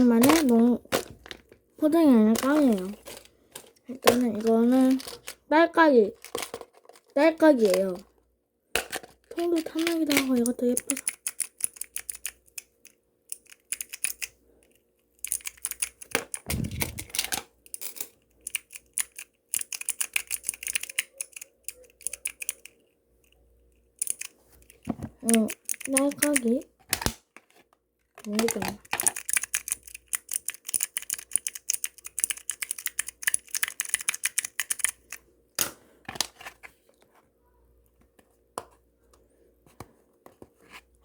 오랜만에 몽 포장이 아니라 깡이에요. 일단은 이거는 딸깍이 딸깍이에요. 통도 탐나기도 하고 이것도 예뻐서. 응, 딸깍이. 모르겠네.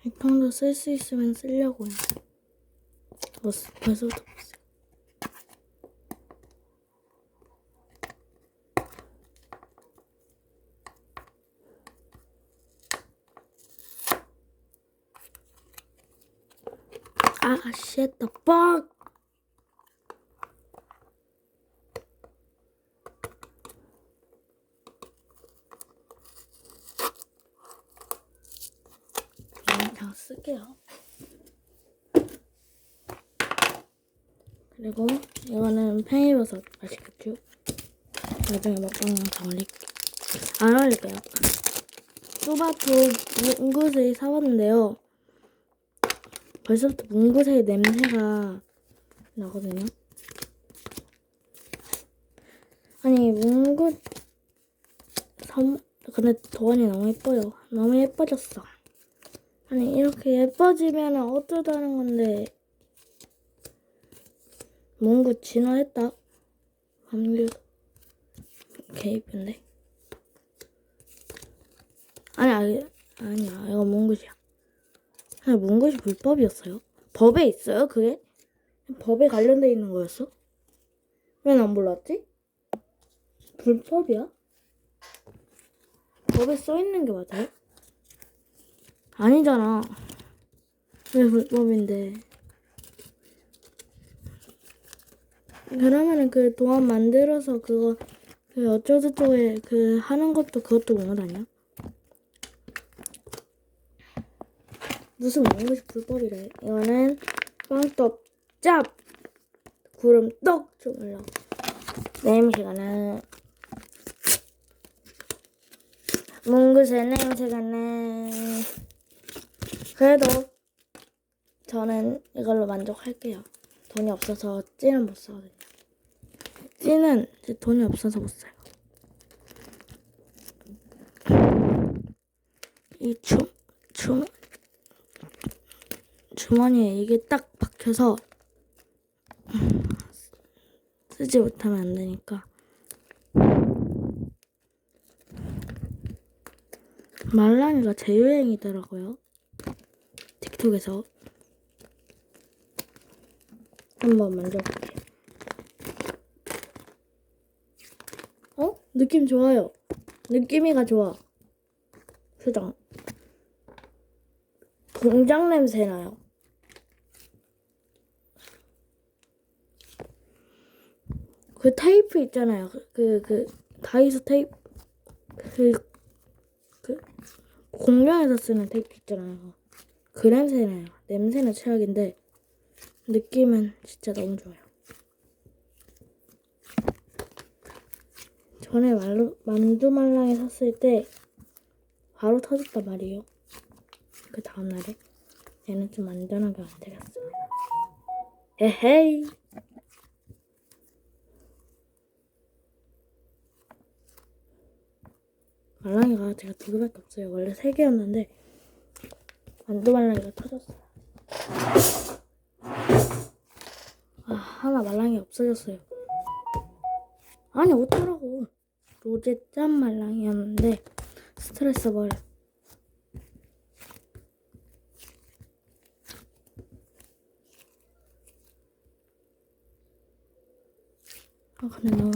이 통도 쓸 수 있으면 쓰려고요. 뭐, 쓰- 벌써부터 못 써. 아, shit! 그냥 쓸게요. 그리고 이거는 팽이버섯 맛있겠죠? 나중에 먹방 영상 올릴게요. 안 올릴게요. 또바토 뭉구스에 사왔는데요. 벌써부터 뭉구새의 냄새가 나거든요. 아니 뭉구 선 근데 도안이 너무 예뻐요. 너무 예뻐졌어. 아니 이렇게 예뻐지면 어쩌다는 건데 뭉구 진화했다. 감귤 개 이쁜데. 아니 아니 아니야 이거 뭉구지야. 아니, 뭔 것이 불법이었어요? 법에 있어요, 그게? 법에 관련돼 있는 거였어? 왜 난 몰랐지? 불법이야? 법에 써 있는 게 맞아요? 아니잖아. 왜 불법인데? 그러면은 그 도안 만들어서 그거 그 어쩌고저쩌고에 그 하는 것도 그것도 뭔가 아니야? 무슨 뭔것이 불법이래. 이거는 빵떡 짭 구름 떡 주물러. 냄새가는 뭉구새 냄새가 나. 그래도 저는 이걸로 만족할게요. 돈이 없어서 찐은 못 사거든요. 이제 돈이 없어서 못 사요. 이 주, 주, 주머니에 이게 딱 박혀서 쓰지 못하면 안 되니까 말랑이가 재유행이더라고요 틱톡에서 한번 만져볼게요 어? 느낌 좋아요 느낌이가 좋아 표정 공장 냄새 나요 그 테이프 있잖아요. 그, 그, 다이소 테이프, 그, 그, 공장에서 쓰는 테이프 있잖아요. 그 냄새나요. 냄새는 최악인데, 느낌은 진짜 너무 좋아요. 전에 말로, 만두말랑이 샀을 때, 바로 터졌단 말이에요. 그 다음날에. 얘는 좀 안전하게 만들었습니다. 에헤이. 말랑이가 제가 두 개밖에 없어요. 원래 세 개였는데 만두 말랑이가 터졌어요. 아 하나 말랑이 없어졌어요. 아니 어쩌라고 로제 짠 말랑이였는데 스트레스 버려. 아 근데 너무